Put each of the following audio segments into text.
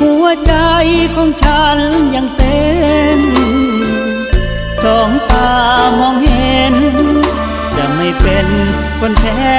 หัวใจของฉันยังเต้น สองตามองเห็น จะไม่เป็นคนแพ้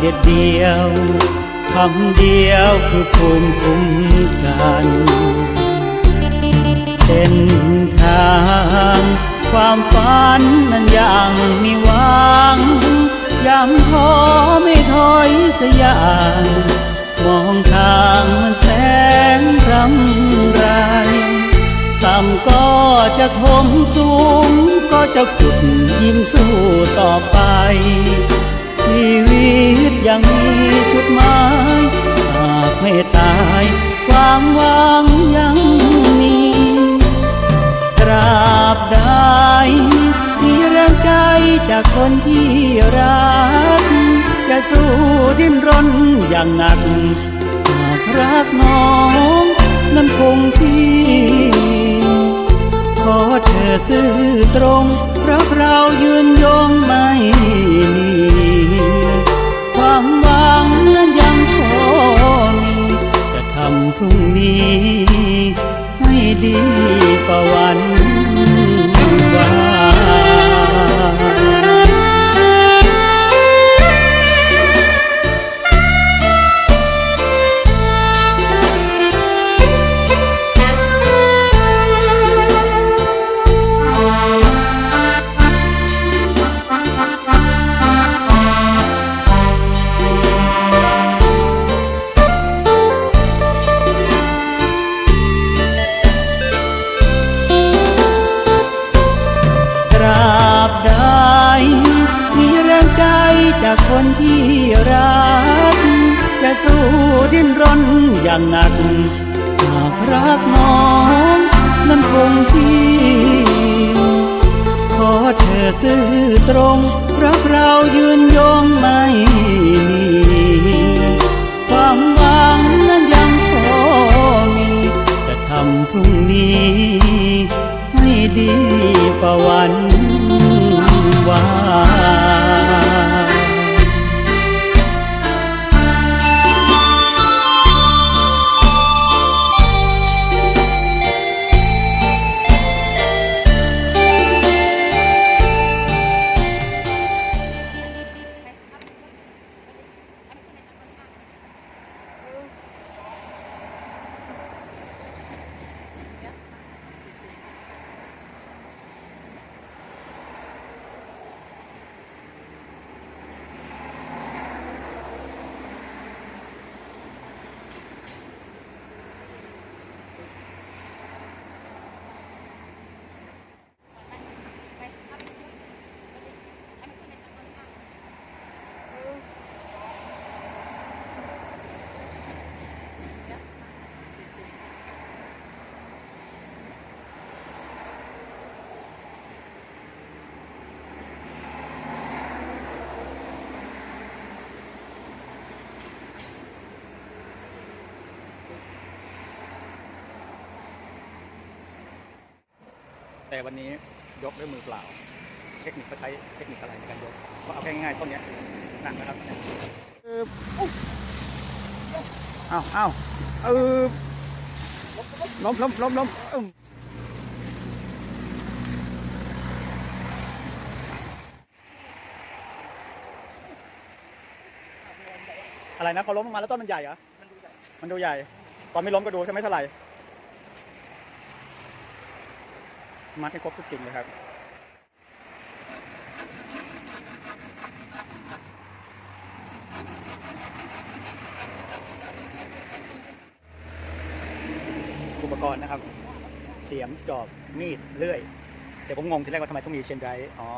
เด็ดเดียวคำเดียวคือภูมิคุ้มกันเส้นทางความฝันนั้นยังมีหวังยังท้อไม่ถอยสักอย่างมองทางมันแสนรำไรต่ำก็จะทมสูงก็จะขุดยิ้มสู้ต่อไป ยังมีจุดหมายหากไม่ตาย ความหวังยังมีตราบใดมีแรงใจจากคนที่รัก จะสู้ดิ้นรนอย่างหนักหากรักน้องนั้นคงที่ขอเธอซื่อตรงเพราะเรา นั้นคงที่ขอเธอซื่อตรงรักเรายืนยงไม่มีความหวังนั้นยังพอมี จะทำพรุ่งนี้ให้ดีกว่าวันวาน แต่วันนี้ยกด้วยมือเปล่า เทคนิคเขาใช้เทคนิคอะไรในการยกก็เอาแค่ง่ายๆต้นนี้หนักนะครับเออเอาเอาเออล้มล้มล้มล้มเออะไรนะพอล้มลงมาแล้วต้นมันใหญ่เหรอ มันดูใหญ่ ตอนไม่ล้มก็ดูแค่ไหมเท่าไหร่ มัดให้ครบทุกกิ่งเลยครับอุปกรณ์นะครับ เสียมจอบมีดเลื่อยแต่ผมงงทีแรกว่าทำไมต้องมีเชนไรอ๋อ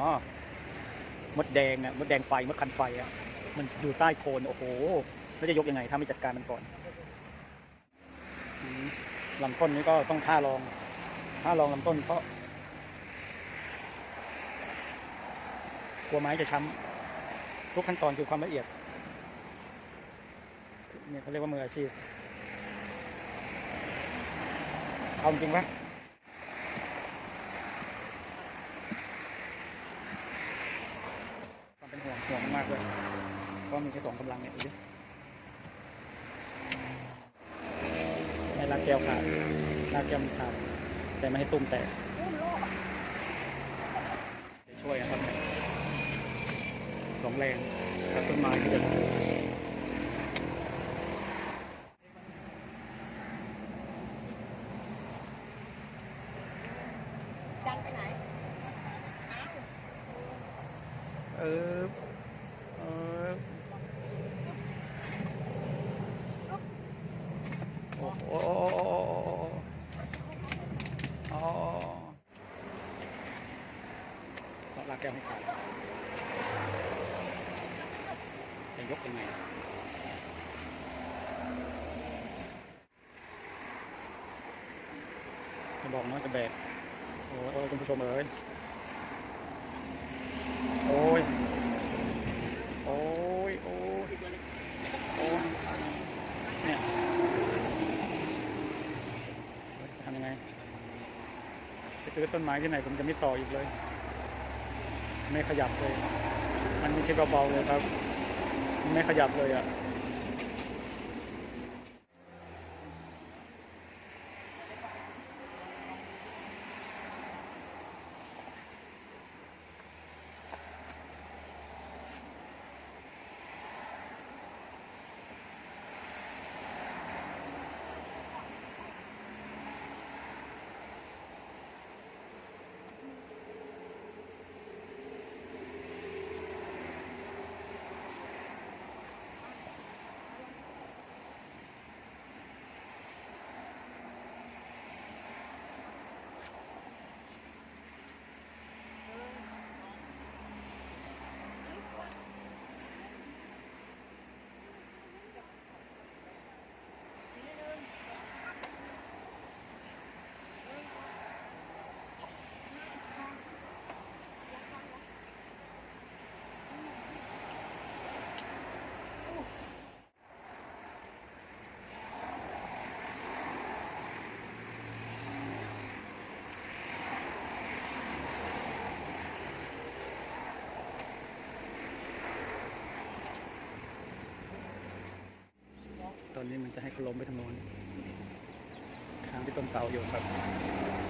มดแดงอะมดแดงไฟ มดคันไฟอะมันอยู่ใต้โคน โอ้โห แล้วจะยกยังไง ถ้าไม่จัดการมันก่อนลำต้นนี้ก็ต้องท่ารอง ท่ารองลำต้นเพราะ กลัวไม้จะช้ำทุกขั้นตอนคือความละเอียดเนี่ยเขาเรียกว่ามืออาชีพเอาจริงปะความเป็นห่วงห่วงมากเลยเพราะมีแค่สองกำลังเนี่ยดูดิให้ลากแก้วขาดลากแก้วมันขาดแต่ไม่ให้ตุ้มแตกช่วยนะครับ ของแรงกับต้นไม้ที่จะดันไปไหน เอออโอ้โหโอ้โหโอ้โหอ๋อสลากแก้วไม่ขาดจะยกยังไงจะ บอกน้อยจะแบกโอ้ยคุณผู้ชมเอ้ยโอ้ยโอ้ยโอ้ยโอ้ยเนี่ยทำยังไงไปซื้อต้นไม้ที่ไหนผมจะไม่ต่ออีกเลย ไม่ขยับเลย มันไม่ใช่เบาๆเลยครับ ไม่ขยับเลยอะ อนนี้มันจะให้เขาล้มไปทางโน้นค้างที่ต้นเสาอยู่ครับ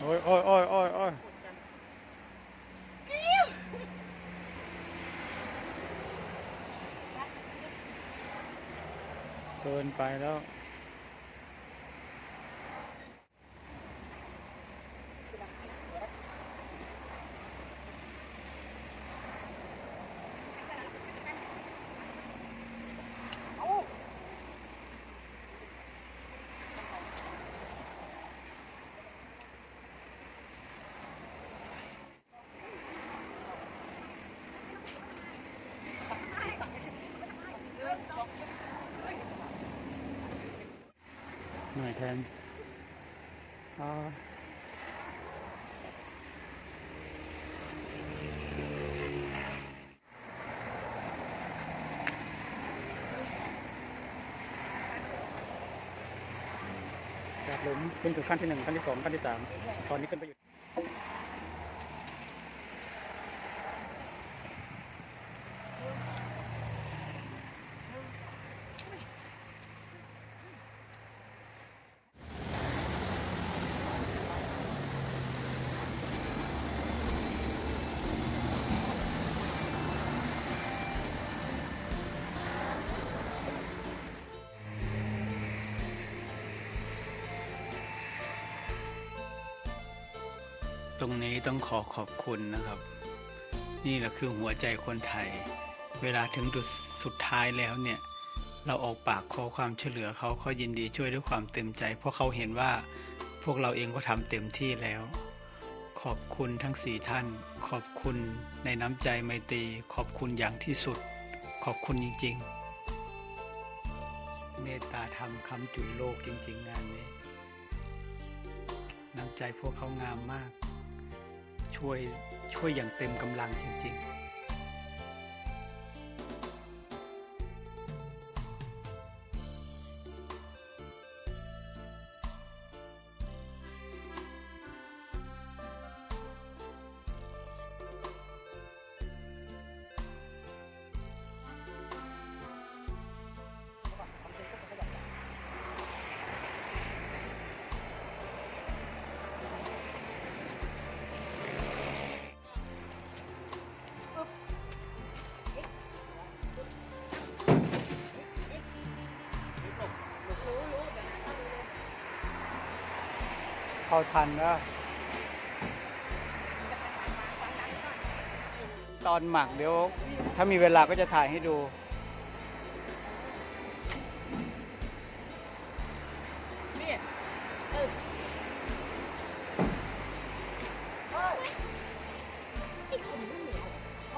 โอ้ยโอ้ยโอ้ยโอ้ยโอ้ยเกินไปแล้ว แทนอ่าจากหลุมขึ้นถึงขั้นที่หนึ่งขั้นที่สองขั้นที่สามตอนนี้ขึ้นไปอยู่ ตรงนี้ต้องขอขอบคุณนะครับ นี่แหละคือหัวใจคนไทย เวลาถึงจุดสุดท้ายแล้วเนี่ย เราออกปากขอความช่วยเหลือเขาเขายินดีช่วยด้วยความเต็มใจ เพราะเขาเห็นว่าพวกเราเองก็ทำเต็มที่แล้ว ขอบคุณทั้งสี่ท่าน ขอบคุณในน้ำใจไมตรีขอบคุณอย่างที่สุด ขอบคุณจริง ๆ เมตตาธรรมคำจุนโลกจริง ๆ งานนี้น้ำใจพวกเขางามมาก ช่วยช่วยอย่างเต็มกำลังจริง ๆ เข้าทันก็ตอนหมักเดี๋ยว ถ้ามีเวลาก็จะถ่ายให้ดู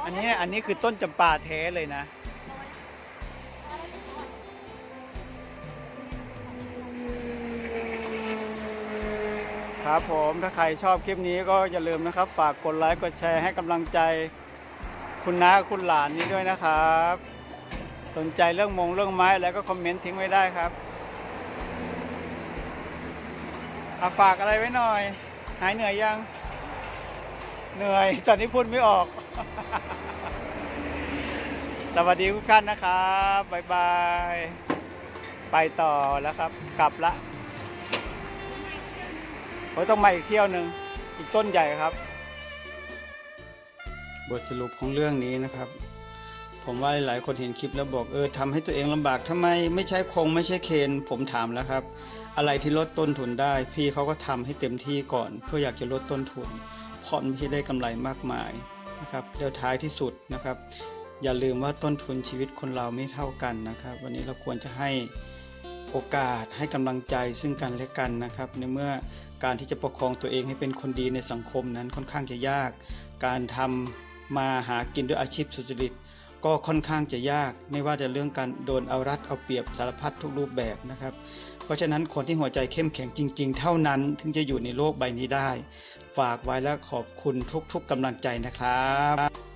อันนี้อันนี้คือต้นจำปาแท้เลยนะ ครับผมถ้าใครชอบคลิปนี้ก็อย่าลืมนะครับ ฝากกดไลค์กดแชร์ให้กำลังใจ คุณน้าคุณหลานนี้ด้วยนะครับ สนใจเรื่องมงเรื่องไม้แล้วก็คอมเมนต์ทิ้งไว้ได้ครับอาฝากอะไรไว้หน่อย หายเหนื่อยยัง เหนื่อย ตอนนี้พูดไม่ออก สวัสดีทุกท่านนะครับ บ๊ายบาย ไปต่อแล้วครับ กลับละ เฮ้ยต้องมาอีกเที่ยวหนึ่งอีกต้นใหญ่ครับ บทสรุปของเรื่องนี้นะครับ ผมว่าหลายคนเห็นคลิปแล้วบอกเออทำให้ตัวเองลำบากทำไมไม่ใช้คงไม่ใช่เคน ผมถามแล้วครับ อะไรที่ลดต้นทุนได้ พี่เขาก็ทำให้เต็มที่ก่อน เพื่ออยากจะลดต้นทุนเพราะมันไม่ได้กำไรมากมายนะครับเดียวท้ายที่สุดนะครับ อย่าลืมว่าต้นทุนชีวิตคนเราไม่เท่ากันนะครับ วันนี้เราควรจะให้ โอกาสให้กำลังใจซึ่งกันและกันนะครับ ในเมื่อการที่จะประคองตัวเองให้เป็นคนดีในสังคมนั้นค่อนข้างจะยาก การทำมาหากินด้วยอาชีพสุจริตก็ค่อนข้างจะยากไม่ว่าจะเรื่องการโดนเอารัดเอาเปรียบสารพัดทุกรูปแบบนะครับ เพราะฉะนั้นคนที่หัวใจเข้มแข็งจริง ๆ เท่านั้นถึงจะอยู่ในโลกใบนี้ได้ ฝากไว้และขอบคุณทุกๆกำลังใจนะครับ